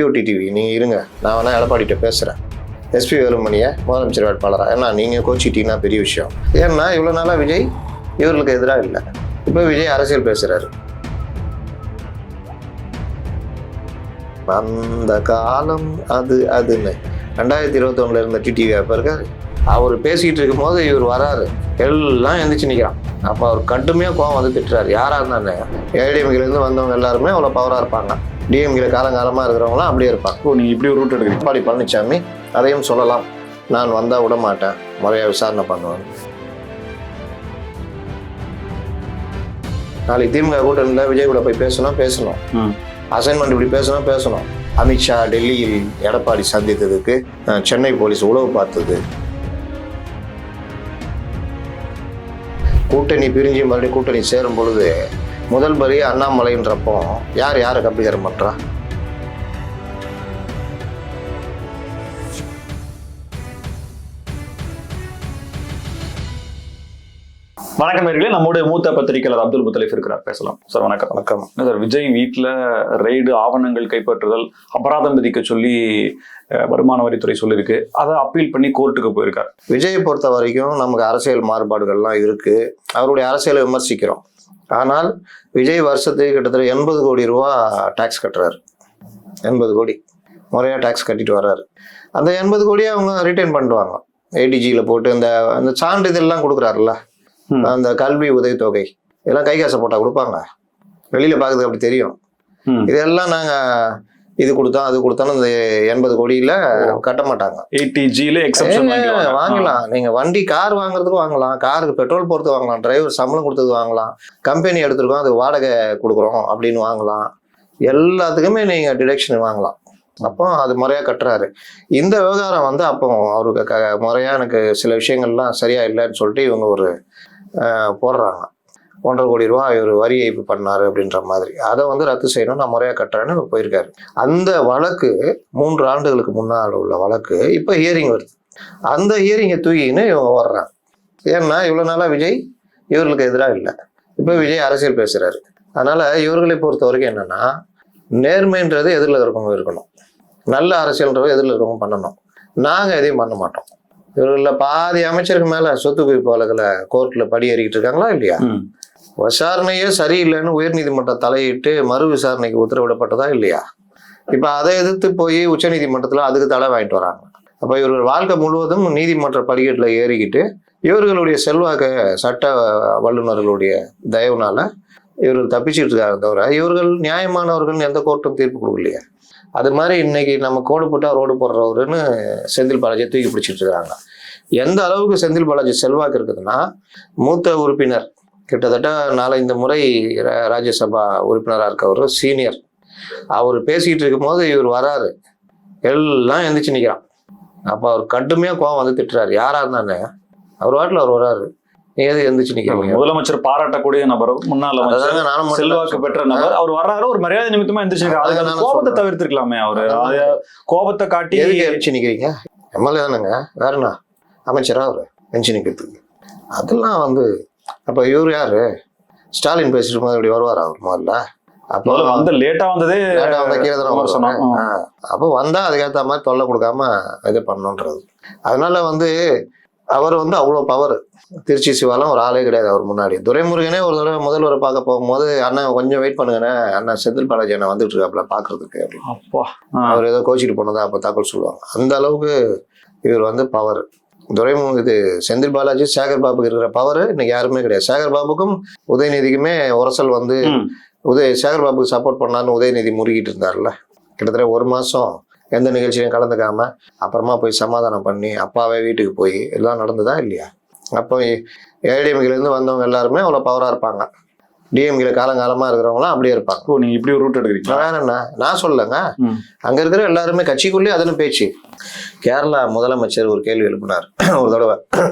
யூடி TV நீங்கள் இருங்க. நான் வேணால் எடப்பாடிகிட்ட பேசுகிறேன் எஸ்பி வேலுமணியை முதலமைச்சர் வேட்பாளராக ஏன்னா நீங்கள் கோச்சிட்டீங்கன்னா பெரிய விஷயம். ஏன்னா இவ்வளோ நாளாக விஜய் இவர்களுக்கு எதிராக இல்லை. இப்போ விஜய் அரசியல் பேசுகிறாரு அந்த காலம் அது அதுன்னு. ரெண்டாயிரத்தி இருபத்தொன்னுல இருந்த டிடிவி அப்போ இருக்காரு. அவர் பேசிக்கிட்டு இருக்கும்போது இவர் வராரு. எல்லாம் எந்திரிச்சு நிற்கிறான் அப்போ அவர் கண்டுமையாக கோவம் வந்து திட்டுறாரு. யாராக இருந்தானே ஏடிஎம்கிலேருந்து வந்தவங்க எல்லாருமே அவ்வளோ பவராக இருப்பாங்க. டிஎம்கில காலங்காலமாக இருக்கிறவங்களாம் அப்படியே இருப்பாங்க. ஓ நீங்க இப்படி ஒரு ரூட் எடுக்கிறீங்க. எடப்பாடி பழனிசாமி அதையும் சொல்லலாம். நான் வந்தால் விட மாட்டேன். முறையாக விசாரணை பண்ணுவேன் நாளைக்கு திமுக கூட்டணியில் விஜய் கூட போய் பேசணும் பேசணும். ம். அசைன்மெண்ட் இப்படி பேசணும் பேசணும். அமித்ஷா டெல்லியில் எடப்பாடி சந்தித்ததுக்கு சென்னை போலீஸ் உளவு பார்த்தது. கூட்டணி பிரிஞ்சு மறுபடியும் கூட்டணி சேரும் பொழுது முதல் பரி அண்ணாமலைன்றப்போ யார் யாரை கம்பீரம் பண்றா? வணக்கம் நேர்களே நம்முடைய மூத்த பத்திரிகையாளர் அப்துல் முத்தலிஃப் இருக்கிறார். பேசலாம். சார் வணக்கம். வணக்கம். சார் விஜய் வீட்டில் ரெய்டு ஆவணங்கள் கைப்பற்றுதல் அபராதம் விதிக்க சொல்லி வருமான வரித்துறை சொல்லியிருக்கு அதை அப்பீல் பண்ணி கோர்ட்டுக்கு போயிருக்கார். விஜயை பொறுத்த வரைக்கும் நமக்கு அரசியல் மாறுபாடுகள்லாம் இருக்கு. அவருடைய அரசியலை விமர்சிக்கிறோம். ஆனால் விஜய் வருஷத்துக்கு கிட்டத்தட்ட எண்பது கோடி ரூபா டாக்ஸ் கட்டுறாரு. எண்பது கோடி. முறையாக டாக்ஸ் கட்டிட்டு வர்றாரு. அந்த எண்பது கோடியை அவங்க ரிட்டர்ன் பண்ணுவாங்க ஏடிஜியில் போட்டு இந்த அந்த சான்றிதழ்லாம் கொடுக்குறாருல்ல. அந்த கல்வி உதவித்தொகை. இதெல்லாம் கை காசை போட்டால் கொடுப்பாங்க. வெளியில் பார்க்கறதுக்கு அப்படி தெரியும். இதெல்லாம் நாங்கள் இது கொடுத்தோம் அது கொடுத்தோன்னு இந்த எண்பது கோடியில் கட்ட மாட்டாங்க ஏடிஜியில எக்ஸப்ஷன் ஏங்க, வாங்கலாம். நீங்க வண்டி கார் வாங்குறதுக்கு வாங்கலாம். காருக்கு பெட்ரோல் போறது வாங்கலாம். டிரைவர் சம்பளம் கொடுத்தது வாங்கலாம். கம்பெனி எடுத்திருக்கோம் அது வாடகை கொடுக்குறோம் அப்படின்னு வாங்கலாம். எல்லாத்துக்குமே நீங்க டிடக்ஷன் வாங்கலாம். அப்போ அது முறையா கட்டுறாரு. இந்த விவகாரம் வந்து அப்போ அவருக்கு க முறையா எனக்கு சில விஷயங்கள்லாம் சரியா இல்லைன்னு சொல்லிட்டு இவங்க ஒரு போடுறாங்க. ஒன்றரை கோடி ரூபா இவர் வரி ஏய்ப்பு பண்ணாரு அப்படின்ற மாதிரி. அதை வந்து ரத்து செய்யணும். நான் முறையாக கட்டுறேன்னு அவர் போயிருக்காரு. அந்த வழக்கு மூன்று ஆண்டுகளுக்கு முன்னால் உள்ள வழக்கு. இப்போ ஹியரிங் வருது. அந்த ஹியரிங்கை தூக்கின்னு இவங்க வர்றான் ஏன்னா இவ்வளோ நாளாக விஜய் இவர்களுக்கு எதிராக இல்லை. இப்போ விஜய் அரசியல் பேசுகிறாரு அதனால் இவர்களை பொறுத்த வரைக்கும் என்னென்னா நேர்மைன்றது எதிரில் இருக்கவங்க இருக்கணும். நல்ல அரசியல்ன்றது எதிரில் இருக்கவங்க பண்ணணும். நாங்கள் எதையும் பண்ண மாட்டோம். இவர்களில் பாதி அமைச்சருக்கு மேலே சொத்து குவிப்பு வழக்கில் கோர்ட்டில் படி ஏறிக்கிட்டு இருக்காங்களா இல்லையா? விசாரணையே சரியில்லைன்னு உயர்நீதிமன்றம் தலையிட்டு மறு விசாரணைக்கு உத்தரவிடப்பட்டதா இல்லையா? இப்போ அதை எதிர்த்து போய் உச்சநீதிமன்றத்தில் அதுக்கு தலை வாங்கிட்டு வராங்க. அப்போ இவர்கள் வாழ்க்கை முழுவதும் நீதிமன்ற படிக்கட்டில் ஏறிக்கிட்டு இவர்களுடைய செல்வாக்க சட்ட வல்லுநர்களுடைய தயவுனால இவர்கள் தப்பிச்சுட்டு இருக்காங்க தவிர இவர்கள் நியாயமானவர்கள்னு எந்த கோர்ட்டும் தீர்ப்பு கொடுக்கலையே. அது மாதிரி இன்னைக்கு நம்ம கோடு போட்டா ரோடு போடுறவருன்னு செந்தில் பாலாஜியை தூக்கி பிடிச்சிட்டு இருக்காங்க. எந்த அளவுக்கு செந்தில் பாலாஜி செல்வாக்கு இருக்குதுன்னா மூத்த உறுப்பினர் கிட்டத்தட்ட நாலஞ்சு முறை ராஜ்யசபா உறுப்பினராக இருக்கவர் சீனியர். அவர் பேசிக்கிட்டு இருக்கும்போது இவர் வராரு. எல்லாம் எந்திரிச்சு நிற்கிறான் அப்போ அவர் கடுமையாக கோவம் வந்து திட்டுறாரு. யாரா இருந்தானே? அவர் வாட்டில் அவர் வராரு. எது எந்திரிச்சு நிற்கிறீங்க முதலமைச்சர் பாராட்டக்கூடிய நபர் முன்னாள் அதாங்க நானும் செல்வாக்கு பெற்ற நபர் அவர் வர்றாரு ஒரு மரியாதை நிமித்தமா எந்திரிச்சிருக்காரு அதான் அதுக்கு நானும் கோபத்தை. தவிர்த்திருக்கலாமே அவரு. கோபத்தை காட்டி எந்திரிச்சு நிற்கிறீங்க எம்எல்ஏ தானேங்க. வேறண்ணா அமைச்சரா அவர்? எந்திரிச்சு நிற்கிறதுக்கு அதெல்லாம் வந்து அப்போ இவர் யாரு? ஸ்டாலின் பேசிட்டு போது இப்படி வருவார் அவர் முதல்ல? அப்போ வந்து லேட்டா வந்ததே. அப்போ வந்தா அதுக்கேற்ற மாதிரி தொல்லை கொடுக்காம இது பண்ணணுன்றது. அதனால வந்து அவர் வந்து அவ்வளோ பவர் திருச்சி சிவாலாம் ஒரு ஆளே கிடையாது அவர் முன்னாடி. துரைமுருகனே ஒரு தடவை முதல்வரை பார்க்க போகும்போது அண்ணன் கொஞ்சம் வெயிட் பண்ணுங்கண்ணே. அண்ணன் செந்தில் பாலாஜி அண்ணன் வந்துட்டு இருக்காப்புல பார்க்கறதுக்கு. அப்படின்னு. அவர் ஏதோ கோச்சிட்டு போனதா அப்போ தகவல் சொல்லுவாங்க. அந்த அளவுக்கு இவர் வந்து பவர் துரைமு இது செந்தில் பாலாஜி சேகர் பாபுக்கு இருக்கிற பவர் இன்னைக்கு யாருமே கிடையாது. சேகர் பாபுக்கும் உதயநிதிக்குமே உரசல் வந்து. உதய சேகர் பாபுக்கு சப்போர்ட் பண்ணான்னு உதயநிதி முறுகிட்டு இருந்தார்ல. கிட்டத்தட்ட ஒரு மாசம் எந்த நிகழ்ச்சியிலும் கலந்துக்காம அப்புறமா போய் சமாதானம் பண்ணி அப்பாவே வீட்டுக்கு போய் எல்லாம் நடந்ததா இல்லையா? அப்போ ஏடிஎம்கிலேருந்து வந்தவங்க எல்லாருமே அவ்வளோ பவராக இருப்பாங்க. டிஎம்கில காலங்காலமாக இருக்கிறவங்களாம் அப்படியே இருப்பாங்க. ஓ நீங்க இப்படி ஒரு ரூட் எடுக்கிறீங்களா? வேற என்ன நான் சொல்லலைங்க. அங்க இருக்கிற எல்லாருமே கட்சிக்குள்ளேயே அதுன்னு பேச்சு. கேரளா முதலமைச்சர் ஒரு கேள்வி எழுப்பினார். ஒரு தடவை.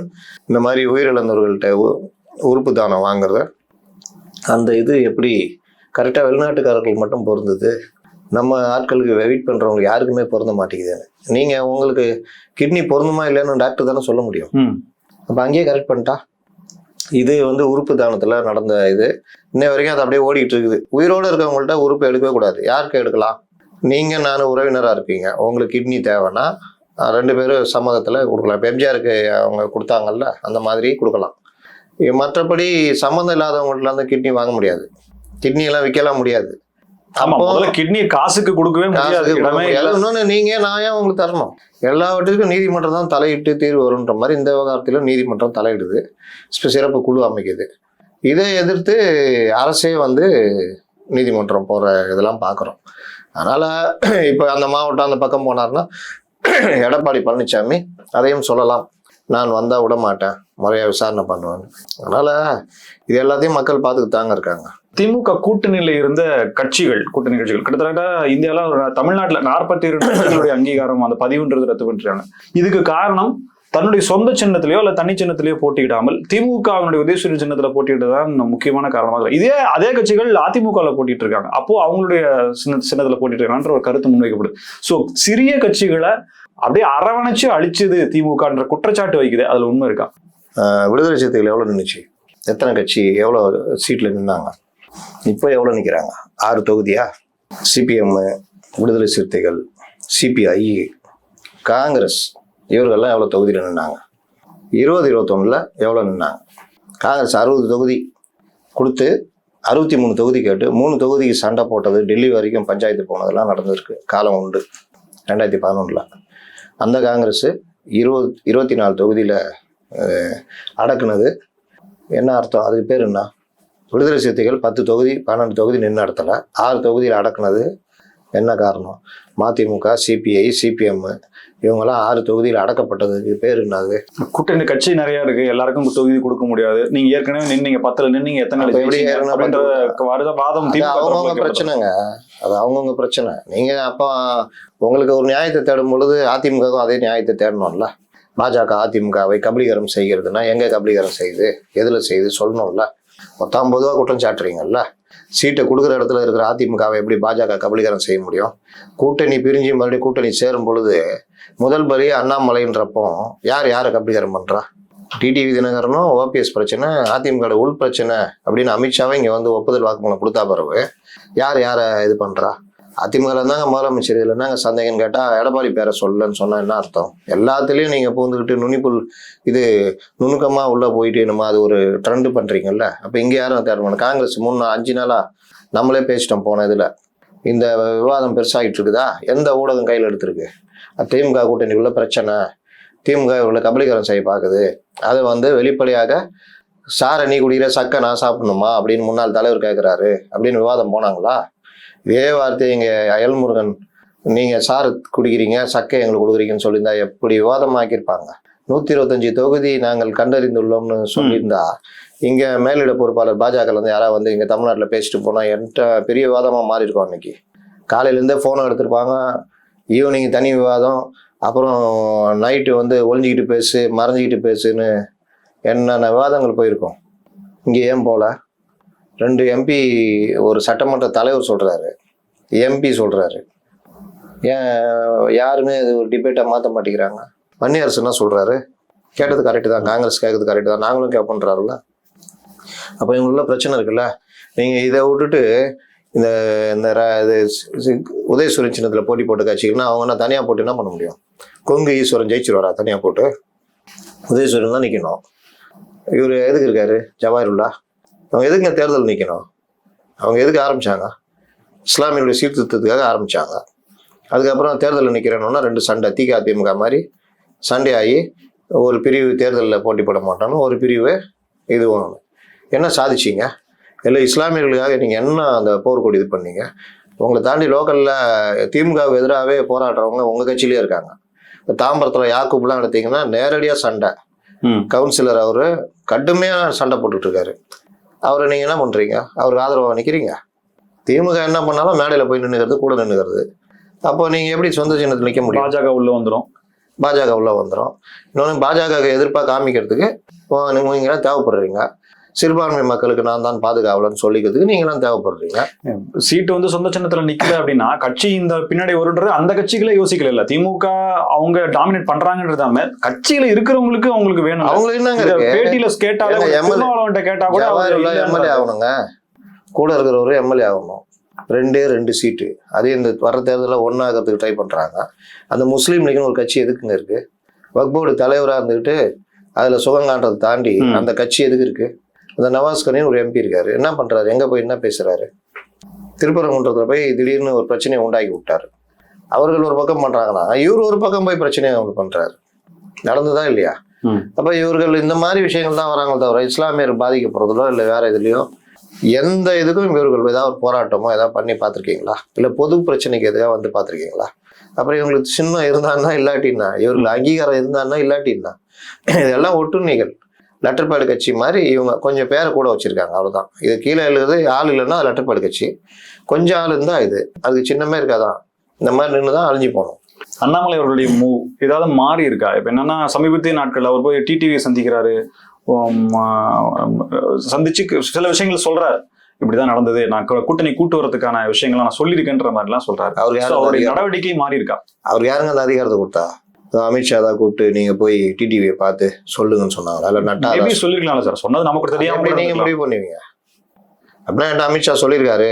இந்த மாதிரி உயிரிழந்தவர்கள்ட்ட உ- உறுப்பு தானம் வாங்குறது. அந்த இது எப்படி கரெக்டாக வெளிநாட்டுக்காரர்கள் மட்டும் பொருந்தது? நம்ம ஆட்களுக்கு வெயிட் பண்ணுறவங்க யாருக்குமே பொருந்த மாட்டேங்குதுன்னு. நீங்கள் உங்களுக்கு கிட்னி பொருந்துமா இல்லைன்னு டாக்டர் தானே சொல்ல முடியும். அப்போ அங்கேயே கரெக்ட் பண்ணிட்டா? இது வந்து உறுப்பு தானத்தில் நடந்த இது. இன்ன வரைக்கும் அது அப்படியே ஓடிட்டு இருக்குது. உயிரோடு இருக்கவங்கள்ட்ட உறுப்பு எடுக்கவே கூடாது. யாருக்கு எடுக்கலாம்? நீங்க நானும் உறவினராக இருப்பீங்க. உங்களுக்கு கிட்னி தேவைன்னா ரெண்டு பேரும் சம்மதத்தில் கொடுக்கலாம். இப்போ எம்ஜிஆருக்கு அவங்க கொடுத்தாங்கல்ல அந்த மாதிரி கொடுக்கலாம். மற்றபடி சம்மந்தம் இல்லாதவங்கள்ட்ட வந்து கிட்னி வாங்க முடியாது. கிட்னியெல்லாம் விற்கலாம் முடியாது. ஆமா அப்போ முதல்ல கிட்னி காசுக்கு கொடுக்கவே முடியாது. நீங்க நான் ஏன் உங்களுக்கு தரணும்? எல்லாவற்றுக்கும் நீதிமன்றம் தான் தலையிட்டு தீர்வு வரும்ன்ற மாதிரி இந்த விவகாரத்திலும் நீதிமன்றம் தலையிடுது. சிறப்பு குழு அமைக்குது. இதை எதிர்த்து அரசே வந்து நீதிமன்றம் போற இதெல்லாம் பார்க்குறோம் அதனால இப்போ அந்த மாவட்டம் அந்த பக்கம் போனார்னா எடப்பாடி பழனிசாமி அதையும் சொல்லலாம். நான் வந்தா விட மாட்டேன். முறையா விசாரணை பண்ணுவேன் அதனால இது எல்லாத்தையும் மக்கள் பார்த்துட்டு தாங்க இருக்காங்க. திமுக கூட்டணியில இருந்த கட்சிகள் கூட்டணி கட்சிகள் கிட்டத்தட்ட இந்தியால ஒரு தமிழ்நாட்டுல நாற்பத்தி இரண்டு கட்சிகளுடைய அங்கீகாரம் அந்த பதிவுன்றது ரத்து பண்ணிட்டாங்க. இதுக்கு காரணம் தன்னுடைய சொந்த சின்னத்திலேயோ இல்லை தனி சின்னத்திலேயோ போட்டியிடாமல் திமுகவினுடைய உதயசூரிய சின்னத்துல போட்டியிட்டதான் முக்கியமான காரணமாக இதே அதே கட்சிகள் அதிமுகவில் போட்டிட்டு இருக்காங்க. அப்போ அவங்களுடைய சின்ன சின்னத்துல போட்டிட்டு இருக்காங்கன்ற ஒரு கருத்து முன்வைக்கப்படுது ஸோ சிறிய கட்சிகளை அப்படியே அரவணைச்சு அழிச்சது திமுகன்ற குற்றச்சாட்டு வைக்குது அதுல உண்மை இருக்கா? விடுதலை சிறுத்தைகள் எவ்வளோ நின்றுச்சு எத்தனை கட்சி எவ்வளோ சீட்டில் நின்னாங்க? இப்போ எவ்வளோ நிற்கிறாங்க ஆறு தொகுதியா? சிபிஎம் விடுதலை சிறுத்தைகள் சிபிஐ காங்கிரஸ் இவர்கள்லாம் எவ்வளோ தொகுதியில் நின்னாங்க? இருபது இருபத்தொன்னில் எவ்வளோ நின்னாங்க? காங்கிரஸ் அறுபது தொகுதி கொடுத்து அறுபத்தி மூணு தொகுதி கேட்டு மூணு தொகுதிக்கு சண்டை போட்டது டெல்லி வரைக்கும் பஞ்சாயத்து போனதெல்லாம் நடந்திருக்கு. காலம் உண்டு. ரெண்டாயிரத்தி பதினொன்றில் அந்த காங்கிரஸ் இருபது இருபத்தி நாலு தொகுதியில் அடக்குனது. என்ன அர்த்தம்? அதுக்கு பேர் என்ன? விடுதலை சிறுத்தைகள் பத்து தொகுதி பன்னெண்டு தொகுதி நின்று நடத்தலை. ஆறு தொகுதியில் அடக்குனது. என்ன காரணம்? மதிமுக சிபிஐ சிபிஎம் இவங்கெல்லாம் ஆறு தொகுதியில் அடக்கப்பட்டதுக்கு பேர் என்னது கூட்டணி கட்சி நிறைய இருக்கு. எல்லாருக்கும் தொகுதி கொடுக்க முடியாது. நீங்க ஏற்கனவே நின்னீங்க பத்துல நின்னீங்க எத்தனை வாதம் அவங்கவுங்க பிரச்சனைங்க. அது அவங்கவுங்க பிரச்சனை. நீங்க அப்போ உங்களுக்கு ஒரு நியாயத்தை தேடும் பொழுது அதிமுகவும் அதே நியாயத்தை தேடணும்ல. பாஜக அதிமுகவை கபலீகரம் செய்கிறதுனா எங்க கபலீகரம் செய்யுது? எதுல செய்யுது? சொல்லணும்ல. மொத்தம் பொதுவாக குற்றம் சாட்டுறீங்கல்ல. சீட்டை கொடுக்குற இடத்துல இருக்கிற அதிமுகவை எப்படி பாஜக கபலீகரம் செய்ய முடியும்? கூட்டணி பிரிஞ்சு மறுபடியும் கூட்டணி சேரும் பொழுது முதல் பலி அண்ணாமலைன்றப்போ யார் யாரை கபலீகரம் பண்ணுறா டிடிவி தினகரனும் ஓபிஎஸ் பிரச்சனை அதிமுக உள் பிரச்சனை அப்படின்னு அமித்ஷாவே இங்கே வந்து ஒப்புதல் வாக்குமூலம் கொடுத்தா பிறகு யார் யாரை இது பண்ணுறா அதிமுக இருந்தாங்க முதலமைச்சர் இதில் என்னங்க சந்தேகம் கேட்டால் எடப்பாடி பேரை சொல்லலன்னு சொன்னால் என்ன அர்த்தம்? எல்லாத்துலேயும் நீங்கள் பூந்துக்கிட்டு நுனிப்புல் இது நுணுக்கமாக உள்ளே போயிட்டு நம்ம அது ஒரு ட்ரெண்டு பண்ணுறீங்கல்ல அப்போ இங்கே யாரும் தேட மாட்டோம் காங்கிரஸ் மூணு அஞ்சு நாளாக நம்மளே பேசிட்டோம் போன இதில். இந்த விவாதம் பெருசாகிட்டு இருக்குதா? எந்த ஊடகம் கையில் எடுத்திருக்கு? திமுக கூட்டணிக்குள்ள பிரச்சனை. திமுக இவர்களை கபலீகரம் செய்ய பார்க்குது அது வந்து வெளிப்படையாக சாரை நீ குடிக்கிற சக்கை நான் சாப்பிடணுமா? அப்படின்னு முன்னாள் தலைவர் கேட்குறாரு அப்படின்னு விவாதம் போனாங்களா? இதே வார்த்தை இங்கே அயல்முருகன் நீங்கள் சாறு குடிக்கிறீங்க சக்கை எங்களுக்கு கொடுக்குறீங்கன்னு சொல்லியிருந்தா எப்படி விவாதமாக்கியிருப்பாங்க? நூற்றி இருபத்தஞ்சு தொகுதி நாங்கள் கண்டறிந்துள்ளோம்னு சொல்லியிருந்தா இங்கே மேலிட பொறுப்பாளர் பாஜகலருந்து யாராவது வந்து இங்கே தமிழ்நாட்டில் பேசிட்டு போனால் என்கிட்ட பெரிய விவாதமாக மாறி அன்னைக்கு. காலையிலேருந்தே ஃபோனை எடுத்துருப்பாங்க எடுத்திருப்பாங்க. ஈவினிங் தனி விவாதம். அப்புறம் நைட்டு வந்து ஒளிஞ்சிக்கிட்டு பேசு மறைஞ்சிக்கிட்டு பேசுன்னு என்னென்ன விவாதங்கள் போயிருக்கோம்? இங்கே ஏன் போகல ரெண்டு எம்பி ஒரு சட்டமன்ற தலைவர் சொல்கிறாரு எம்பி சொல்கிறாரு ஏன் யாருமே அது ஒரு டிபேட்டாக மாற்ற மாட்டேங்கிறாங்க? வன்னியரசு என்ன சொல்கிறாரு கேட்டது கரெக்டு தான். காங்கிரஸ் கேட்கறது கரெக்டு தான். நாங்களும் கேட்போன்றாருல்ல அப்போ இவங்களுக்குள்ள பிரச்சனை இருக்குல்ல. நீங்கள் இதை விட்டுட்டு இந்த இந்த ர- இது சின்னத்தில் போட்டி போட்ட கட்சிகள்னா அவங்க என்ன தனியாக போட்டு என்ன பண்ண முடியும்? கொங்கு ஈஸ்வரன் ஜெயிச்சிருவாரா? தனியாக போட்டு? உதயசூரியன் தான் நிற்கணும் இவர் எதுக்கு இருக்காரு? ஜவாஹருல்லா. அவங்க எதுக்குங்க தேர்தல் நிற்கணும் அவங்க எதுக்கு ஆரம்பித்தாங்க இஸ்லாமியர்களுடைய சீர்திருத்தத்துக்காக ஆரம்பித்தாங்க அதுக்கப்புறம் தேர்தலில் நிற்கிறேன்னா ரெண்டு சண்டை. திக அதிமுக மாதிரி சண்டை ஆகி ஒரு பிரிவு தேர்தலில் போட்டி போட மாட்டானோ ஒரு பிரிவு இது ஒன்று என்ன சாதிச்சிங்க? இல்லை இஸ்லாமியர்களுக்காக நீங்கள் என்ன அந்த போர்க்கொடி இது பண்ணீங்க? உங்களை தாண்டி லோக்கலில் திமுகவுக்கு எதிராகவே போராடுறவங்க உங்கள் கட்சியிலே இருக்காங்க. இப்போ தாம்பரத்தில் யாக்கூப்லாம் எடுத்தீங்கன்னா நேரடியாக சண்டை. கவுன்சிலர் அவரு கடுமையாக சண்டை போட்டுட்டு இருக்காரு. அவரை நீங்கள் என்ன பண்ணுறீங்க அவருக்கு ஆதரவாக நிற்கிறீங்க திமுக என்ன பண்ணாலும் மேடையில் போய் நின்றுக்கிறது கூட நின்றுக்கிறது அப்போ நீங்கள் எப்படி சொந்த சின்னத்தில் நிற்க முடியும்? பாஜக உள்ள வந்துரும். பாஜக உள்ள வந்துடும் இன்னொன்று பாஜக எதிர்ப்பாக காமிக்கிறதுக்கு நீங்களாம் தேவைப்படுறீங்க. சிறுபான்மை மக்களுக்கு நான் தான் பாதுகாவலன்னு சொல்லிக்கிறதுக்கு நீங்களாம் தேவைப்படுறீங்க. சீட்டு வந்து சொந்த சின்னத்துல நிக்கல அப்படின்னா கட்சி இந்த பின்னாடி வருன்றது அந்த கட்சிகளே யோசிக்கல இல்ல. திமுக அவங்க டாமினேட் பண்றாங்கன்றதாம கட்சியில இருக்கிறவங்களுக்கு அவங்களுக்கு வேணும். அவங்களுக்கு என்னங்க பேட்டியில கேட்டாலே திருமாவளவன்ட்ட கேட்டா கூட எம்எல்ஏ ஆகணுங்க. கூட இருக்கிறவரு எம்எல்ஏ ஆகணும். ரெண்டே ரெண்டு சீட்டு. அதே இந்த வர தேர்தலில் ஒன்றாகிறதுக்கு ட்ரை பண்ணுறாங்க அந்த முஸ்லீம் லீக்னு ஒரு கட்சி எதுக்குங்க இருக்குது வக்போர்டு தலைவராக இருந்துக்கிட்டு அதில் சுகம் காண்றதை தாண்டி. அந்த கட்சி எதுக்கு இருக்குது அந்த நவாஸ் கனின்னு ஒரு எம்பி இருக்காரு. என்ன பண்ணுறாரு எங்கே போய் என்ன பேசுகிறாரு திருப்பரங்குன்றத்தில் போய் திடீர்னு ஒரு பிரச்சனையை உண்டாக்கி விட்டாரு. அவர்கள் ஒரு பக்கம் பண்ணுறாங்கன்னா இவர் ஒரு பக்கம் போய் பிரச்சனையை அவங்க பண்ணுறாரு நடந்துதா இல்லையா. அப்போ இவர்கள் இந்த மாதிரி விஷயங்கள் தான் வராங்க தவிர இஸ்லாமியர் பாதிக்கப்படுறதோ இல்லை வேற எதுலையோ எந்த இதுக்கும் இவர்கள் ஏதாவது ஒரு போராட்டமோ ஏதாவது பண்ணி பார்த்துருக்கீங்களா? இல்லை பொது பிரச்சனைக்கு எதுக்காக வந்து பார்த்துருக்கீங்களா? அப்புறம் இவங்களுக்கு சின்னம் இருந்தான்னா இல்லாட்டின்னா இவர்கள் அங்கீகாரம் இருந்தான்னா இல்லாட்டின்னா இதெல்லாம் ஒட்டுண்ணிகள். லெட்டர் பேடு கட்சி மாதிரி இவங்க கொஞ்சம் பேரை கூட வச்சிருக்காங்க அவ்வளவுதான். இது கீழே எழுது ஆள் இல்லைன்னா அது லெட்டர் பேடு கட்சி. கொஞ்சம் ஆள் இருந்தா இது. அதுக்கு சின்னமே இருக்காதான். இந்த மாதிரி நின்று தான் அழிஞ்சு போகணும் அண்ணாமலை அவர்களுடைய மூவ் ஏதாவது மாறி இருக்கா? இப்ப என்னன்னா சமீபத்திய நாட்கள் அவர் போய் டிடிவி சந்திக்கிறாரு. சந்திச்சு சில விஷயங்கள் சொல்றாரு. இப்படிதான் நடந்தது. நான் கூட்டணி கூட்டு வரதுக்கான விஷயங்களை நான் சொல்லியிருக்கேன்ற மாதிரி எல்லாம் சொல்றாரு. அவருக்கு அவருடைய நடவடிக்கை மாறி இருக்கா? அவருக்கு யாருங்க அந்த அதிகாரத்தை கொடுத்தா? அமித்ஷா தான் கூப்பிட்டு நீங்க போய் டிடிவியை பார்த்து சொல்லுங்கன்னு சொன்னாங்க அதில் நட்டா சொல்லிருக்கலாம்ல சார் சொன்னது நமக்கு தெரியாம நீங்க. முடிவு பண்ணுவீங்க. அப்படின்னா என்கிட்ட அமித்ஷா சொல்லியிருக்காரு.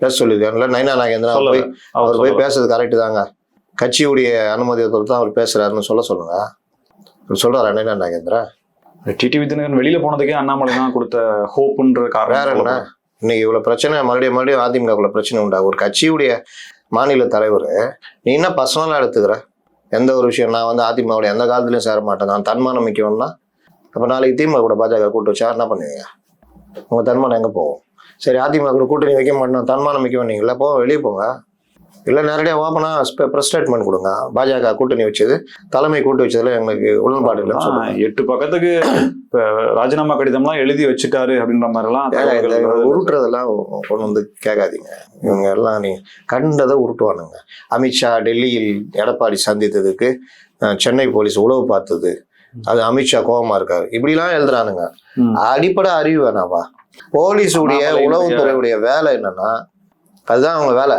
பேச சொல்லியிருக்காருல்ல நைனா சொல்லல. போய் அவர் போய். பேசுறது கரெக்டு தாங்க. கட்சியுடைய அனுமதியை பொறுத்து தான் அவர் பேசுறாருன்னு சொல்ல சொல்லுங்க. அவர் சொல்றாரா நைனா நாகேந்திரன்? டிடிவி தினகரன் வெளியில போனதுக்கே அண்ணாமலை தான் கொடுத்த ஹோப்புன்ற வேற காரணம் என்ன இன்னைக்கு இவ்வளவு பிரச்சனை மறுபடியும் மறுபடியும் அதிமுகக்குள்ள பிரச்சனை உண்டாகும். ஒரு கட்சியுடைய மாநில தலைவர் நீ என்ன பர்சனலா எடுத்துக்கிற? எந்த ஒரு விஷயம் நான் வந்து அதிமுகவுடைய எந்த காலத்துலையும் சேர மாட்டேன். நான் தன்மானம் மிக்கவன்னா அப்போ நாளைக்கு திமுக கூட பாஜக கூட்டு வச்சா என்ன பண்ணுவீங்க? உங்கள் தன்மானம் எங்கே போகும்? சரி அதிமுக கூட கூட்டணி வைக்க மாட்டோம் தன்மானம் மிக்கவன் நீங்கள போக வெளியே போங்க. இல்லை நேரடியாக ஓப்பனாக ப்ரெஸ் ஸ்டேட்மெண்ட் கொடுங்க. பாஜக கூட்டணி வச்சது தலைமை கூட்டு வச்சதுல எங்களுக்கு உடன்பாடு ஆஹ், எட்டு பக்கத்துக்கு ராஜினாமா கடிதம்லாம் எழுதி வச்சுட்டாரு அப்படின்ற மாதிரி எல்லாம் ஏங்க, இந்த தகவல்கள் வருது. உருட்டுறதெல்லாம் கொண்டு வந்து கேட்காதீங்க. இவங்க எல்லாம் நீ கண்டதை உருட்டுவானுங்க. அமித்ஷா டெல்லியில் எடப்பாடி சந்தித்ததுக்கு சென்னை போலீஸ் உளவு பார்த்தது. அது அமித்ஷா கோபமா இருக்காரு. இப்படிலாம் எழுதுறானுங்க. அடிப்படை அறிவு வேணாவா போலீஸுடைய உளவுத்துறையுடைய வேலை என்னன்னா அதுதான் அவங்க வேலை.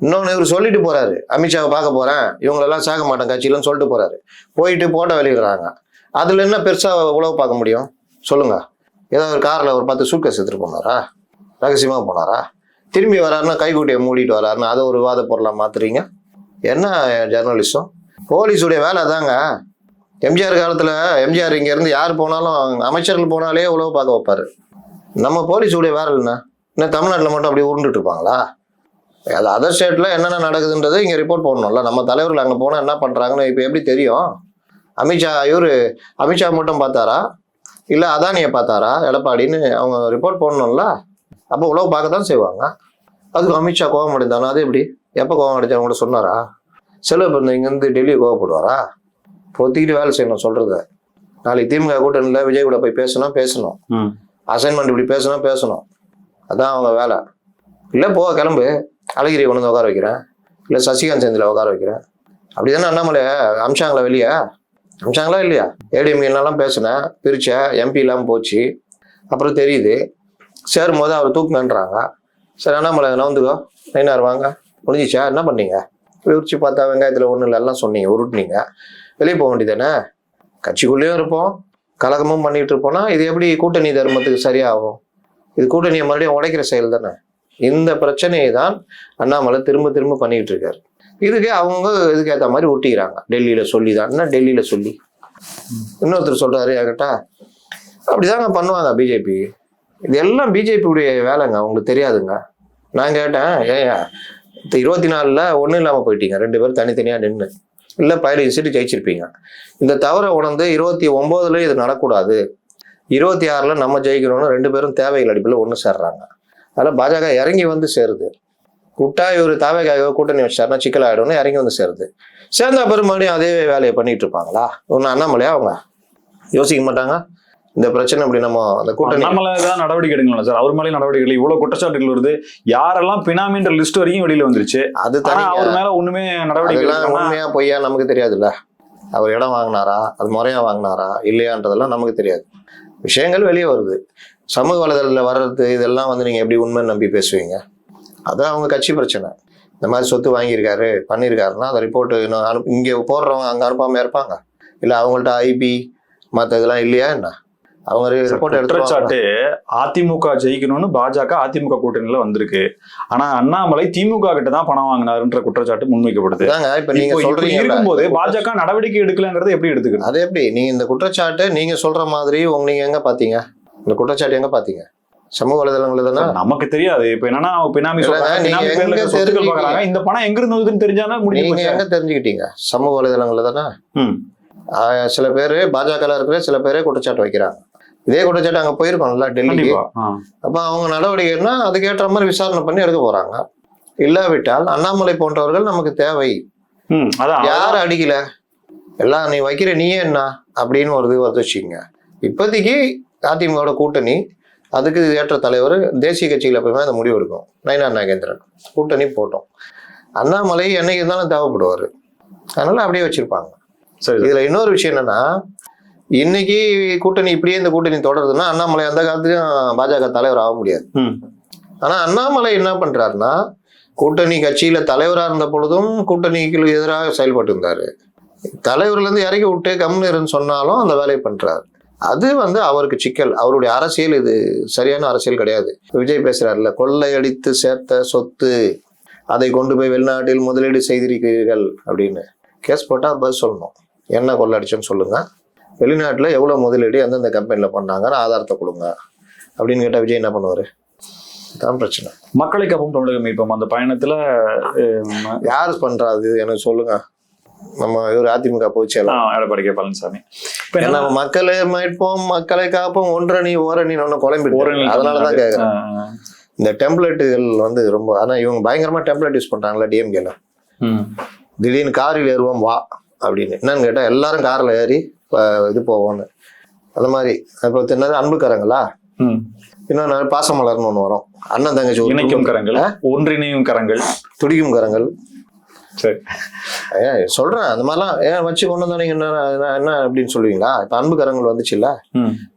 இன்னொன்று இவர் சொல்லிட்டு போறாரு. அமித்ஷாவை பார்க்க போறேன். இவங்களெல்லாம் சேர்க்க மாட்டேன் கட்சியிலன்னு சொல்லிட்டு போறாரு. போயிட்டு போட்டோ வெளியிடுறாங்க. அதுல என்ன பெருசா உழவு பார்க்க முடியும்? சொல்லுங்க. ஏதோ ஒரு காரில் ஒரு பத்து சூட்கேஸ் எடுத்துட்டு போனாரா? ரகசியமாக போனாரா? திரும்பி வராருன்னா கைகூட்டியை மூடிட்டு வராருன்னா அதை ஒரு விவாத பொருளாக மாத்துறீங்க? என்ன ஜெர்னலிஸ்டம் போலீஸுடைய வேலை தாங்க. எம்ஜிஆர் காலத்தில் எம்ஜிஆர் இங்கேருந்து யார் போனாலும் அமைச்சர்கள் போனாலே உழவு பார்க்க வைப்பாரு. நம்ம போலீஸுடைய வேலை என்ன? இன்னும் தமிழ்நாட்டில் மட்டும் அப்படியே உருண்டுட்டு இருப்பாங்களா? அது அதர் ஸ்டேட்ல என்னென்ன நடக்குதுன்றது இங்க ரிப்போர்ட் போடணும்ல. நம்ம தலைவர்கள் அங்க போனா என்ன பண்றாங்கன்னு இப்போ எப்படி தெரியும்? அமித்ஷா இவரு அமித்ஷா மட்டும் பார்த்தாரா? இல்ல அதானியை பார்த்தாரா? எடப்பாடின்னு அவங்க ரிப்போர்ட் போடணும்ல. அப்போ உழவு பார்க்க தான் செய்வாங்க. அதுக்கு அமித்ஷா கோபம் அடைந்தானா? அது எப்படி? எப்போ கோபம் அடைஞ்சாங்க கூட சொன்னாரா? சில பேர் இங்கேருந்து டெல்லி கோவப்படுவாரா பொத்திக்கிட்டு வேலை செய்யணும் சொல்றது. நாளைக்கு திமுக கூட்டணியில் விஜய் கூட போய் பேசணும் பேசணும். ம். அசைன்மெண்ட் இப்படி பேசணும் பேசணும். அதான் அவங்க வேலை. இல்லை போ கிளம்பு. அழகிரி கொண்டு வந்து உட்கார வைக்கிறேன். இல்லை சசிகாந்த் செந்தில் உட்கார வைக்கிறேன். அப்படி தானே அண்ணாமலை அமிச்சாங்களா வெளியே? அமிச்சாங்களா இல்லையா? ஏடிஎம்கேலாம் பேசினேன். பிரித்தேன் எம்பி இல்லாமல் போச்சு. அப்புறம் தெரியுது. சேரும் போது அவர் தூக்குங்கன்றாங்க சரி அண்ணாமலை நவுந்துக்கோ நைனார் வாங்க. முடிஞ்சிச்சா? என்ன பண்ணீங்க? விரிச்சு பார்த்தா வெங்காயத்தில் ஒன்றும் இல்லை எல்லாம் சொன்னீங்க உருட்டுனீங்க. வெளியே போக வேண்டியதானே கட்சிக்குள்ளேயும் இருப்போம். கலகமும் பண்ணிட்டு இருப்போம்னா இது எப்படி கூட்டணி தர்மத்துக்கு சரியாகும்? இது கூட்டணியை மறுபடியும் உடைக்கிற செயல் தானே இந்த பிரச்சனையை தான் அண்ணாமலை திரும்ப திரும்ப பண்ணிக்கிட்டு இருக்காரு இதுக்கே அவங்க இதுக்கு ஏற்ற மாதிரி ஒட்டிக்கிறாங்க. டெல்லியில் சொல்லி தான் டெல்லியில் சொல்லி? இன்னொருத்தர் சொல்கிறாரு என்கிட்ட அப்படிதாங்க பண்ணுவாங்க பிஜேபி. இது எல்லாம் பிஜேபியுடைய வேலைங்க. அவங்களுக்கு தெரியாதுங்க. நான் கேட்டேன் ஏன் இருபத்தி நாலில் ஒன்றும் இல்லாமல் போயிட்டீங்க. ரெண்டு பேரும் தனித்தனியாக நின்று இல்லை பதினஞ்சு சீட்டு ஜெயிச்சிருப்பீங்க. இந்த தவறை உணர்ந்து இருபத்தி ஒம்போதுல இது நடக்கூடாது. இருபத்தி ஆறில் நம்ம ஜெயிக்கணும்னு ரெண்டு பேரும் தேவைகள் அடிப்பில் ஒன்று சேர்றாங்க. அதில் பாஜக இறங்கி வந்து சேருது. விட்டா இவர் தாவேக்காக கூட்டணி வச்சாருன்னா சிக்கல் ஆகிடும்னு இறங்கி வந்து சேருது. சேர்ந்தா மறுபடியும் அதே வேலையை பண்ணிட்டு இருப்பாங்களா? ஒன்று அண்ணாமலையா அவங்க? யோசிக்க மாட்டாங்க? இந்த பிரச்சனை இப்படி நம்ம அந்த கூட்டணி அண்ணாமலை தான் நடவடிக்கை எடுக்கணும் சார். அவர் மேலே நடவடிக்கை இல்லை இவ்வளவு குற்றச்சாட்டுகள் வருது. யாரெல்லாம் பினாமின்ற லிஸ்ட் வரைக்கும் வெளியில வந்துருச்சு. அது அவர் மேல ஒண்ணுமே நடவடிக்கை உண்மையா பொய்யா நமக்கு தெரியாதுல்ல. அவர் இடம் வாங்கினாரா? அது முறையா வாங்கினாரா? இல்லையான்றதெல்லாம் நமக்கு தெரியாது. விஷயங்கள் வெளியே வருது. சமூக வலைதளத்தில் வர்றது இதெல்லாம் வந்து நீங்க எப்படி உண்மை நம்பி பேசுவீங்க? அதான் அவங்க கட்சி பிரச்சனை. இந்த மாதிரி சொத்து வாங்கியிருக்காரு பண்ணியிருக்காருன்னா அந்த ரிப்போர்ட் இன்னும் அனு இங்கே போடுறவங்க அங்கே அனுப்பாம இருப்பாங்க. இல்லை அவங்கள்ட்ட ஐபி மற்ற இதெல்லாம் இல்லையா என்ன? அவங்க ரிப்போர்ட் குற்றச்சாட்டு அதிமுக ஜெயிக்கணும்னு பாஜக அதிமுக கூட்டணியில வந்திருக்கு. ஆனா அண்ணாமலை திமுக கிட்ட தான் பணம் வாங்கினாருன்ற குற்றச்சாட்டு முன்வைக்கப்படுது. இப்ப நீங்க சொல்றீங்க இருக்கும்போது பாஜக நடவடிக்கை எடுக்கலங்கிறது எப்படி எடுத்துக்கணும்? அது எப்படி? நீங்க இந்த குற்றச்சாட்டு நீங்க சொல்ற மாதிரி உங்க நீங்க எங்க பாத்தீங்க? இந்த குற்றச்சாட்டு எங்க பாத்தீங்க? சமூக வலைதளங்கள்ல தானே? நமக்கு தெரியாது. இப்ப என்னன்னா பினாமி சொல்றாங்க. இந்த பணம் எங்க இருந்து வருதுன்னு தெரிஞ்சானா முடிஞ்சு எங்க தெரிஞ்சுக்கிட்டீங்க? சமூக வலைதளங்கள்ல தானே? சில பேர் பாஜக இருக்கிற சில பேரே குற்றச்சாட்டு வைக்கிறாங்க. இதே குற்றச்சாட்டு அங்க கண்டிப்பா. ஆ. அப்ப அவங்க நடவடிக்கைன்னா அதுக்கேற்ற மாதிரி விசாரணை பண்ணி எடுக்க போறாங்க. இல்லாவிட்டால் அண்ணாமலை போன்றவர்கள் நமக்கு தேவை. யார் அடிக்கல? எல்லாம் நீ வைக்கிற நீயே என்ன? அப்படின்னு ஒரு இது வந்து வச்சுக்கோங்க இப்போதைக்கு அதிமுகவோட கூட்டணி அதுக்கு ஏற்ற தலைவர் தேசிய கட்சியில் எப்பவுமே அந்த முடிவு எடுக்கும். நயனா நாகேந்திரன். கூட்டணி போட்டோம். அண்ணாமலை என்னைக்கு இருந்தாலும் தேவைப்படுவார். அதனால அப்படியே வச்சிருப்பாங்க. சரி. இதுல இன்னொரு விஷயம் என்னன்னா இன்னைக்கு கூட்டணி இப்படியே இந்த கூட்டணி தொடருதுன்னா அண்ணாமலை அந்த காலத்துலயும் பாஜக தலைவர் ஆக முடியாது. ம். ஆனா அண்ணாமலை என்ன பண்றாருன்னா கூட்டணி கட்சியில தலைவரா இருந்த பொழுதும் கூட்டணிக்கு எதிராக செயல்பட்டு இருந்தாரு. தலைவர்ல இருந்து இறக்கி விட்டு கம்னு சொன்னாலும் அந்த வேலையை பண்றாரு. அது வந்து அவருக்கு சிக்கல். அவருடைய அரசியல் இது சரியான அரசியல் கிடையாது. விஜய் பேசுறாருல கொள்ளையடித்து சேர்த்த சொத்து அதை கொண்டு போய் வெளிநாட்டில் முதலீடு செய்திருக்கிறீர்கள் அப்படின்னு. கேஸ் போட்டா பதில் சொல்லணும். என்ன கொள்ளடிச்சோன்னு சொல்லுங்க. வெளிநாட்டுல எவ்வளவு முதலீடு எந்தெந்த கம்பெனில பண்ணாங்கன்னு ஆதாரத்தை கொடுங்க. அப்படின்னு கேட்டா விஜய் என்ன பண்ணுவாரு? தான் பிரச்சனை. மக்களை காப்போம் தமிழகம். மீட்போம் அந்த பயணத்துல யாரு பண்றா அது? எனக்கு சொல்லுங்க. நம்ம இவர் அதிமுக போச்சு எடப்பாடி கே பழனிசாமி. என்னன்னா, மக்களை மீட்போம் மக்களை காப்போம் ஒன்றணி ஓரணி ஒன்னு ஓரணி குழம்பிட்டு அதனாலதான் ஆ. இந்த டெம்ப்ளேட்டுகள் வந்து ரொம்ப ஆனா இவங்க பயங்கரமா டெம்ப்ளேட் யூஸ் பண்றாங்களா டிஎம்கேல. திடீர்னு காரில் ஏறுவோம் வா அப்படின்னு. என்னன்னு கேட்டா எல்லாரும் கார்ல ஏறி இது போவோம்னு. அது மாதிரி. இப்போ என்னது அன்புக்காரங்களா. இன்னொன்று பாசமலர்னு ஒன்று வரும். அண்ணன் தங்கச்சி இணைக்கும் கரங்கள் ஒன்றிணையும் கரங்கள். துடிக்கும் கரங்கள். சரி. ஏன் சொல்றேன். அந்த மாதிரிலாம் ஏன் வச்சு கொண்டு வந்தா நீங்க? என்ன என்ன- அப்படின்னு சொல்லுவீங்களா? இப்ப அன்பு கரங்கள் வந்துச்சுல்ல.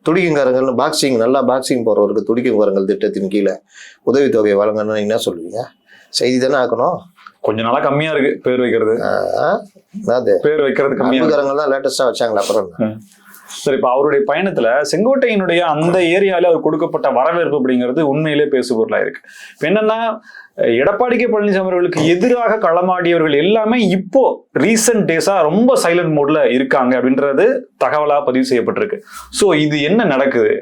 துடிக்கும் கரங்கள்னு பாக்ஸிங் நல்லா பாக்ஸிங் போறவருக்கு துடிக்கும் கரங்கள் திட்டத்தின் கீழே உதவித்தொகை வழங்கணும்னு என்ன சொல்லுவீங்க? செய்தி தானே ஆக்கணும்? கொஞ்ச நாளா கம்மியா இருக்கு பேர் வைக்கிறது. என்னது? பேர் வைக்கிறது கம்மியா. கரங்கள் தான் லேட்டஸ்டா வச்சாங்களா அப்புறம்? சரி இப்ப அவருடைய பயணத்துல செங்கோட்டையினுடைய அந்த ஏரியால அவர் கொடுக்கப்பட்ட வரவேற்பு அப்படிங்கிறது உண்மையிலே பேசுபொருளா இருக்கு. இப்ப என்னன்னா எடப்பாடி கே பழனிசாமி அவர்களுக்கு எதிராக களமாடியவர்கள் எல்லாமே இப்போ ரீசெண்ட் டேஸா ரொம்ப சைலண்ட் மோட்ல இருக்காங்க அப்படின்றது தகவலா பதிவு செய்யப்பட்டிருக்கு. சோ இது என்ன நடக்குது?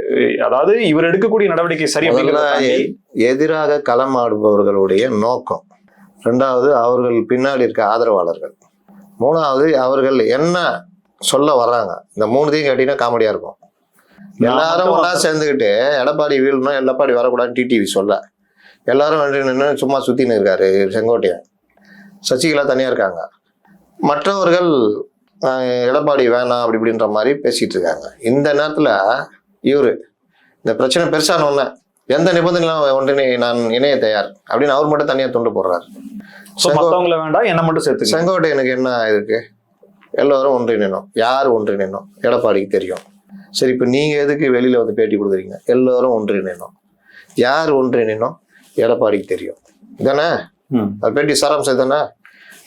அதாவது இவர் எடுக்கக்கூடிய நடவடிக்கை சரி எதிராக களமாடுபவர்களுடைய நோக்கம். ரெண்டாவது அவர்கள் பின்னாடி இருக்க ஆதரவாளர்கள். மூணாவது அவர்கள் என்ன சொல்ல வர்றாங்க? இந்த மூணுத்தையும் கேட்டீங்கன்னா காமெடியா இருக்கும். எல்லாரும் ஒன்றா சேர்ந்துக்கிட்டு எடப்பாடி வீழணும் எடப்பாடி வரக்கூடாதுன்னு டிடிவி சொல்ல. எல்லாரும் நின்று சும்மா சுத்தின்னு இருக்காரு செங்கோட்டையன். சசிகலா தனியா இருக்காங்க. மற்றவர்கள் எடப்பாடி வேணாம் அப்படி இப்படின்ற மாதிரி பேசிட்டு இருக்காங்க. இந்த நேரத்துல இவரு இந்த பிரச்சனை பெருசான ஒண்ணு எந்த நிபந்தனையும் ஒன்றினை நான் இணைய தயார் அப்படின்னு அவர் மட்டும் தனியா துண்டு போடுறாரு. சோ மத்தவங்கள வேண்டாம் என்ன மட்டும் சேர்த்துக்க. செங்கோட்டையனுக்கு என்ன இருக்கு எல்லாரும் ஒன்றிணைணும் யார் ஒன்றிணைணும் எடப்பாடிக்கு தெரியும். சரி இப்போ நீங்க எதுக்கு வெளியில வந்து பேட்டி கொடுக்குறீங்க? எல்லாரும் ஒன்றிணைணும் யார் ஒன்றிணைணும் எடப்பாடிக்கு தெரியும். தானே. அது பேட்டி சாராம்சம் தானே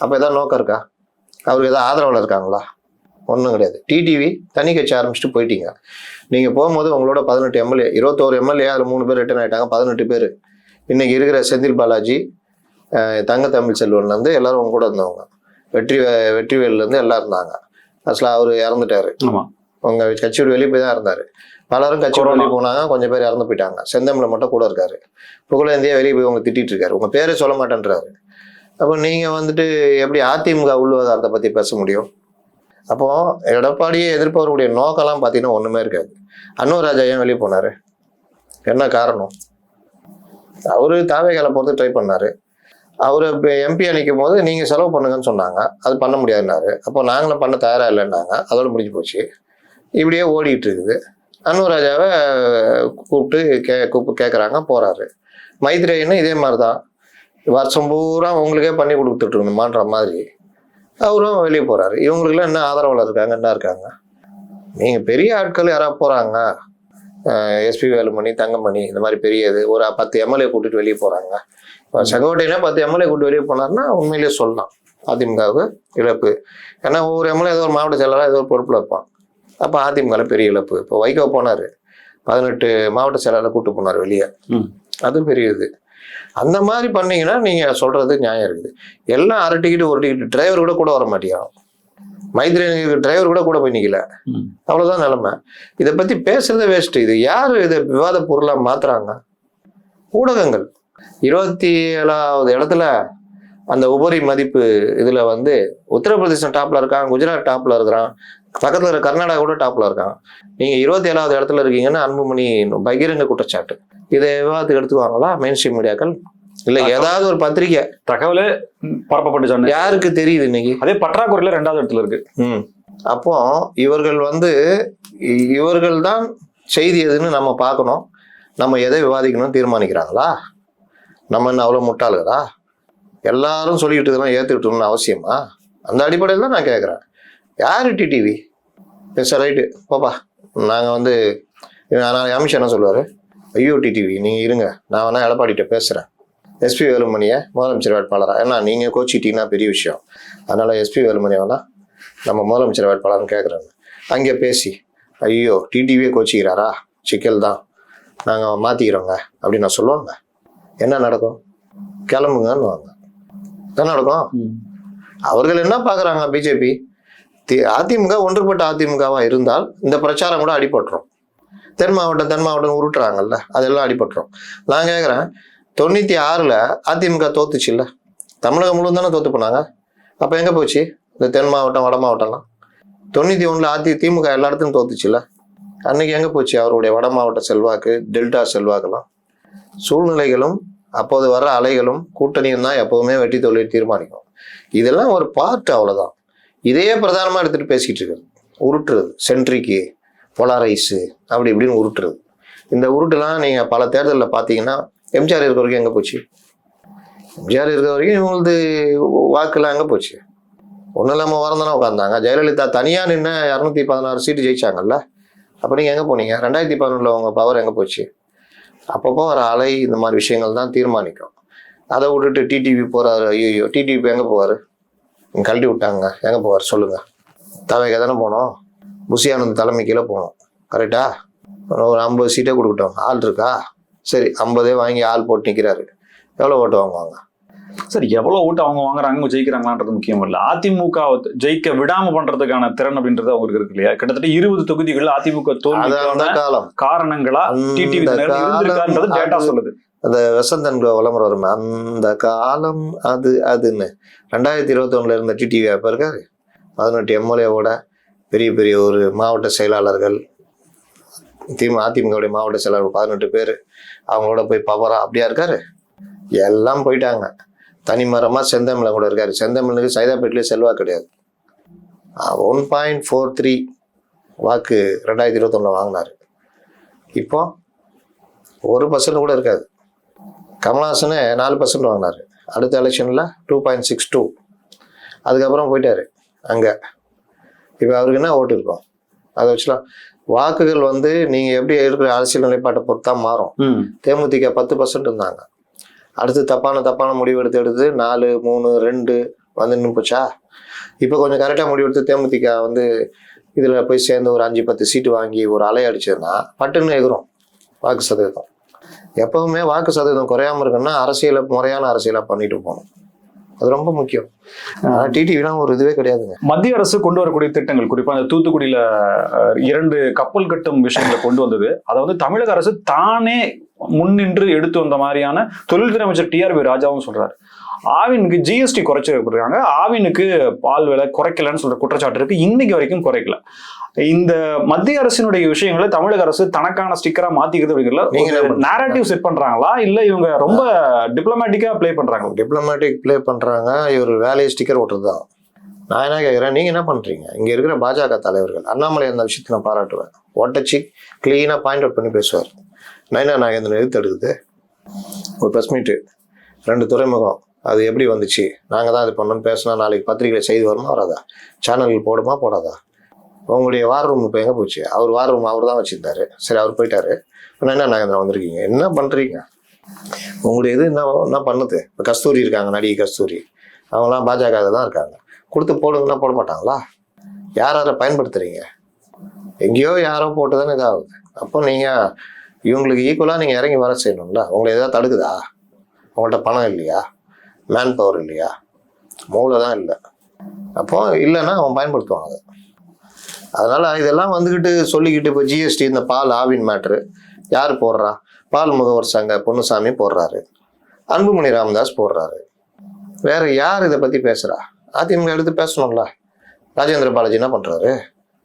அப்போ ஏதாவது நோக்கம் இருக்கா? அவருக்கு ஏதாவது ஆதரவில் இருக்காங்களா? ஒன்றும் கிடையாது. டிடிவி தனி கட்சி ஆரம்பிச்சுட்டு போயிட்டீங்க. நீங்கள் போகும்போது உங்களோட பதினெட்டு எம்எல்ஏ இருபத்தோரு எம்எல்ஏ அதில் மூணு பேர் ரிட்டர்ன் ஆயிட்டாங்க பதினெட்டு பேர். இன்னைக்கு இருக்கிற செந்தில் பாலாஜி தங்க தமிழ் செல்வன்லேருந்து எல்லாரும் உங்க கூட இருந்தவங்க. வெற்றி வெற்றிவேல்லேருந்து எல்லாம் இருந்தாங்க. அசலாக அவர் இறந்துட்டாரு. ஆமா. உங்க கட்சி விட்டு வெளியே போய் தான் இருந்தாரு. பலரும் கட்சி விட்டு கொரோனா. வெளியே போனாங்க கொஞ்சம் பேர் இறந்து போயிட்டாங்க. செந்தமிழ மட்டும் கூட இருக்காரு. புகழேந்தியா வெளியே போய் உங்க திட்டிட்டு இருக்காரு. உங்க பேரே சொல்ல மாட்டேன்றாரு. அப்போ நீங்க வந்துட்டு எப்படி அதிமுக உள்விவகாரத்தை பத்தி பேச முடியும்? அப்போ எடப்பாடியை எதிர்ப்பவருடைய நோக்கம்லாம் பார்த்தீங்கன்னா ஒண்ணுமே இருக்காது. அன்னூர் ராஜா ஏன் வெளியே போனாரு? என்ன காரணம்? அவரு தாவேகால போறது ட்ரை பண்ணாரு. அவர் இப்போ எம்பி நிற்கும் போது நீங்க செலவு பண்ணுங்கன்னு சொன்னாங்க. அது பண்ண முடியாதுன்னாரு. அப்போ நாங்களும் பண்ண தயாரா இல்லைன்னாங்க. அதோட முடிஞ்சு போச்சு. இப்படியே ஓடிட்டு இருக்குது அன்னூர் ராஜாவை கூப்பிட்டு கே கூப்பிட்டு கேட்குறாங்க போகிறாரு மைத்ரேயனும் இதே மாதிரி தான் வருஷம் பூரா உங்களுக்கே பண்ணி கொடுத்துட்டு இருக்கணுமான்ற மாதிரி. அவரும் வெளியே போகிறாரு இவங்களுக்குலாம் என்ன ஆதரவாளர் இருக்காங்க என்ன இருக்காங்க? நீங்கள் பெரிய ஆட்கள் யாராவது போகிறாங்க எஸ்பி வேலுமணி தங்கமணி இந்த மாதிரி பெரிய இது ஒரு பத்து எம்எல்ஏ கூட்டிட்டு வெளியே போகிறாங்க இப்போ செங்கோட்டையினா பத்து எம்எல்ஏ கூட்டு வெளியே போனாருன்னா உண்மையிலேயே சொல்லலாம். அதிமுகவுக்கு இழப்பு. ஏன்னா ஒவ்வொரு எம்எல்ஏ ஏதோ ஒரு மாவட்ட செயலராக ஏதோ ஒரு பொறுப்பில் இருப்பான். அப்போ அதிமுகவில் பெரிய இழப்பு. இப்போ வைகோ போனார். பதினெட்டு மாவட்ட செயலாளர் கூட்டு போனார் வெளியே. அது பெரிய இது. அந்த மாதிரி பண்ணீங்கன்னா நீங்க சொல்றது நியாயம் இருக்குது. எல்லாம் அரை டிக்கெட் ஒரு டிக்கெட் டிரைவர் கூட கூட வர மாட்டேங்கிறான். மைத்ரேனுக்கு டிரைவர் கூட கூட போய் நிக்கல. ம். அவ்வளவுதான் நிலைமை. இதை பத்தி பேசுறதே வேஸ்ட் இது யாரு இதை விவாத பொருளா மாத்துறாங்க? ஊடகங்கள். இருபத்தி ஏழாவது இடத்துல அந்த உபரி மதிப்பு இதுல வந்து உத்தரப்பிரதேசம் டாப்ல இருக்கான் குஜராத் டாப்ல இருக்கிறான். பக்கத்துல இருக்க கர்நாடகா கூட டாப்ல இருக்கான் நீங்க இருபத்தி ஏழாவது இடத்துல இருக்கீங்கன்னு அன்புமணி பகிரங்க குற்றச்சாட்டு. இதை விவாதத்துக்கு எடுத்துக்குவாங்களா? மெயின் ஸ்ட்ரீம் மீடியாக்கள்? இல்ல ஏதாவது ஒரு பத்திரிக்கை. தகவலே பரப்பப்பட்டுச்சாங்க யாருக்கு தெரியுது இன்னைக்கு? அதே பற்றாக்குறையில ரெண்டாவது இடத்துல இருக்கு. ம். அப்போ இவர்கள் வந்து இவர்கள் தான் செய்தி எதுன்னு நம்ம பார்க்கணும். நம்ம எதை விவாதிக்கணும்னு தீர்மானிக்கிறாங்களா? நம்ம என்ன அவ்வளோ முட்டாளுகளா? எல்லாரும் சொல்லிக்கிட்டு இதெல்லாம் ஏற்றுக்கிட்டணும்னு அவசியமா? அந்த அடிப்படையில் தான் நான் கேட்குறேன் யார் டிடிவி சார் ரைட்டு போப்பா. நாங்கள் வந்து நான் அமித்ஷா என்ன சொல்லுவார். ஐயோ டிடிவி நீங்கள் இருங்க. நான் வேணா எடப்பாடிகிட்ட பேசுகிறேன் எஸ்பி வேலுமணியை முதலமைச்சர் வேட்பாளராக ஏன்னா நீங்கள் கோச்சிட்டீங்கன்னா பெரிய விஷயம். அதனால் எஸ்பி வேலுமணியை வேணா நம்ம முதலமைச்சர் வேட்பாளர்னு கேட்குறாங்க அங்கே பேசி ஐயோ டிடிவியே கோச்சிக்கிறாரா? சிக்கல் தான். நாங்கள் மாற்றிக்கிறோங்க அப்படின்னு நான் சொல்லுவாங்க. என்ன நடக்கும்? கிளம்புங்கன்னு வாங்க. என்ன நடக்கும்? அவர்கள் என்ன பார்க்குறாங்க பிஜேபி? அதிமுக ஒன்றுபட்ட அதிமுகவா இருந்தால் இந்த பிரச்சாரம் கூட அடிபட்டுரும். தென் மாவட்டம் தென் மாவட்டம் உருட்டுறாங்கல்ல அதெல்லாம் அடிபட்டுரும். நான் கேட்குறேன் தொண்ணூற்றி ஆறில் அதிமுக தோத்துச்சுல்ல தமிழகம் முழுவதும் தானே தோத்து போனாங்க? அப்போ எங்கே போச்சு? இந்த தென் மாவட்டம் வட மாவட்டம்லாம்? தொண்ணூற்றி ஒன்றில் அதி திமுக எல்லா இடத்துலையும் தோத்துச்சுல்ல அன்னைக்கு எங்கே போச்சு அவருடைய வட மாவட்ட செல்வாக்கு டெல்டா செல்வாக்கெல்லாம்? சூழ்நிலைகளும் அப்போது வர அலைகளும் கூட்டணியும் தான் எப்போவுமே வெட்டி தொழில் தீர்மானிக்கும். இதெல்லாம் ஒரு பார்ட் அவ்வளோதான் இதையே பிரதானமாக எடுத்துகிட்டு பேசிக்கிட்டு இருக்குது உருட்டுறது சென்ட்ரிக்கு பொலாரைஸு அப்படி இப்படின்னு உருட்டுறது. இந்த உருட்டுலாம் நீங்கள் பல தேர்தலில் பார்த்தீங்கன்னா எம்ஜிஆர் இருக்கிற வரைக்கும் எங்கே போச்சு? எம்ஜிஆர் இருக்கிற வரைக்கும் இவங்களது வாக்குலாம் எங்கே போச்சு? ஒன்றும் இல்லாமல் வரந்தானே உட்காந்தாங்க ஜெயலலிதா தனியாக நின்று இரநூத்தி பதினாறு சீட்டு ஜெயிச்சாங்கல்ல? அப்போ நீங்கள் எங்கே போனீங்க? ரெண்டாயிரத்தி பதினொன்றில் உங்கள் பவர் எங்கே போச்சு? அப்பப்போ வர அலை இந்த மாதிரி விஷயங்கள் தான் தீர்மானிக்கும். அதை விட்டுட்டு டிடிவி போகிறாரு ஐயோ டிடிவி எங்கே போவார்? கழட்டி விட்டாங்க. எங்கே போவார்? சொல்லுங்கள் தவைக்கு தானே போனோம். புஷியானந்த் தலைமை கீழே போகணும் கரெக்டா ஒரு ஐம்பது சீட்டே கொடுக்கட்டும். ஆள் இருக்கா? சரி ஐம்பதே வாங்கி ஆள் போட்டு நிற்கிறாரு எவ்வளோ ஓட்டு வாங்குவாங்க? சரி எவ்வளவு ஓட்டு அவங்க வாங்குறாங்க ஜெயிக்கிறாங்களான்றது முக்கியம் இல்ல. அதிமுக ஜெயிக்க விடாம பண்றதுக்கான திறன் அப்படின்றது அவங்களுக்கு இருக்கு இல்லையா? கிட்டத்தட்ட இருபது தொகுதிகள் அதிமுக காலம். காரணங்களா டிடிவி சொல்லுது. அந்த வசந்தன் விளம்பரம் வரும் அந்த காலம் அது அதுன்னு. ரெண்டாயிரத்தி இருபத்தொன்னில் இருந்த டிடிவி அப்போ இருக்காரு. பதினெட்டு எம்எல்ஏவோட பெரிய பெரிய ஒரு மாவட்ட செயலாளர்கள் திமு அதிமுகவுடைய மாவட்ட செயலாளர் பதினெட்டு பேர் அவங்களோட போய் பவரா அப்படியா இருக்காரு? எல்லாம் போயிட்டாங்க. தனிமரமாக செந்தமிழன் கூட இருக்காரு. செந்தமிழுக்கு சைதாப்பேட்டிலே செல்வா கிடையாது. ஒன் பாயிண்ட் ஃபோர் த்ரீ வாக்கு ரெண்டாயிரத்தி இருபத்தொன்னில் வாங்கினாரு. இப்போ ஒரு பர்சன்ட் கூட இருக்காது. கமல்ஹாசனே நாலு பர்சன்ட் வாங்கினாரு. அடுத்த எலெக்ஷனில் டூ பாயிண்ட் சிக்ஸ் டூ அதுக்கப்புறம் போயிட்டாரு அங்கே. இப்போ அவருக்கு என்ன ஓட்டு இருக்கும்? அதை வச்சுலாம் வாக்குகள் வந்து நீங்கள் எப்படி இருக்கிற அரசியல் நிலைப்பாட்டை பொறுத்தா மாறும். தேமுதிக பத்து பர்சன்ட் இருந்தாங்க. அடுத்து தப்பான தப்பான முடிவு எடுத்து எடுத்து நாலு மூணு ரெண்டு வந்து நின்று போச்சா? இப்போ கொஞ்சம் கரெக்டாக முடிவு எடுத்து தேமுதிக வந்து இதில் போய் சேர்ந்து ஒரு அஞ்சு பத்து சீட்டு வாங்கி ஒரு அலை அடிச்சதுன்னா பட்டுன்னு எதிரும் வாக்கு சதவீதம். எப்பவுமே வாக்கு சதவீதம் குறையாம இருக்குன்னா அரசியலை முறையான அரசியலாக பண்ணிட்டு போகணும். அது ரொம்ப முக்கியம். ஆனால் டிடிவிலாம் ஒரு இதுவே கிடையாதுங்க. மத்திய அரசு கொண்டு வரக்கூடிய திட்டங்கள் குறிப்பா இந்த தூத்துக்குடியில இரண்டு கப்பல் கட்டும் விஷயங்களை கொண்டு வந்தது. அதை வந்து தமிழக அரசு தானே முன்னின்று எடுத்து வந்த மாதிரியான தொழில்துறை அமைச்சர் டிஆர்பி ராஜாவும் சொல்றாரு. ஆவினுக்கு ஜிஎஸ்டி குறைச்சிருக்காங்க. ஆவினுக்கு பால் விலை குறைக்கலன்னு சொல்ற குற்றச்சாட்டு இருக்கு. இன்னைக்கு வரைக்கும் குறைக்கல. இந்த மத்திய அரசினுடைய விஷயங்களை தமிழக அரசு தனக்கான ஸ்டிக்கரா மாத்திக்கிறது நீங்க என்ன அப்படிங்கிறத பண்றீங்க? நேரட்டிவ் செட் பண்றாங்களா? இல்ல இவங்க ரொம்ப டிப்ளமேட்டிக்கா ப்ளே பண்றாங்க டிப்ளமேட்டிக் ப்ளே பண்ணுறாங்க இவர் வேலையை ஸ்டிக்கர் ஓட்டுறது தான் நான் என்ன கேட்குறேன் நீங்கள் என்ன பண்ணுறீங்க இங்கே இருக்கிற பாஜக தலைவர்கள் அண்ணாமலை அந்த விஷயத்தை நான் பாராட்டுவேன். ஒட்டச்சி க்ளீனாக பாயிண்ட் அவுட் பண்ணி பேசுவார். நைனா நாகேந்திரன் எதிர்த்து எடுக்குது? ஒரு ப்ரெஸ் மீட்டு ரெண்டு துறைமுகம். அது எப்படி வந்துச்சு? நாங்கள் தான் இது பண்ணோம்னு பேசினா நாளைக்கு பத்திரிகையில் செய்தி வருமா வராதா? சேனலில் போடுமா போடாதா? உங்களுடைய வார் ரூம் இப்போ எங்கே போச்சு? அவர் வார் ரூம் அவர் தான் வச்சுருந்தாரு. சரி அவர் போயிட்டாரு. இப்போ என்ன நாங்கள் இதில் வந்திருக்கீங்க? என்ன பண்ணுறீங்க உங்களுடைய இது என்ன என்ன பண்ணுது? இப்போ கஸ்தூரி இருக்காங்க நடிகை கஸ்தூரி. அவங்களாம் பாஜக தான் இருக்காங்க. கொடுத்து போடுங்கன்னா போட மாட்டாங்களா? யார் யாரை பயன்படுத்துறீங்க? எங்கேயோ யாரோ போட்டு தானே இதாகுது. அப்போ நீங்கள் இவங்களுக்கு ஈக்குவலாக நீங்கள் இறங்கி வர செய்யணும்ல. உங்களை எதாவது தடுக்குதா? உங்கள்கிட்ட பணம் இல்லையா? மேன் பவர் இல்லையா? மூளை தான் இல்லை. அப்போ இல்லைன்னா அவன் பயன்படுத்துவான் அதை. அதனால் இதெல்லாம் வந்துக்கிட்டு சொல்லிக்கிட்டு இப்போ ஜிஎஸ்டி இந்த பால் ஆவின் மேட்ரு யார் போடுறா? பால் முகவர் சங்க பொன்னுசாமி போடுறாரு. அன்புமணி ராமதாஸ் போடுறாரு. வேற யார் இதை பற்றி பேசுகிறா அதிமுக எடுத்து பேசணும்ல. ராஜேந்திர பாலாஜி என்ன பண்ணுறாரு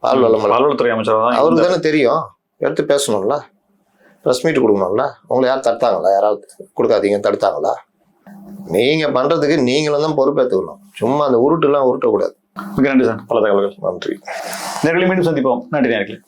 பால் வளம் பால்வளத்துறை அமைச்சராக தான் அவருக்கு தானே தெரியும். எடுத்து பேசணும்ல. ப்ரெஸ் மீட் கொடுக்கணும்ல. உங்களை யார் தடுத்தாங்களா? யாராவது கொடுக்காதீங்க தடுத்தாங்களா? நீங்க பண்றதுக்கு நீங்களும் தான் பொறுப்பேற்றுக்கணும் சும்மா அந்த உருட்டுலாம் உருட்டக்கூடாது. நன்றி சார். பல தகவல்கள். நன்றி. நேர்களை மீண்டும் சந்திப்போம். நன்றி நேர்களே.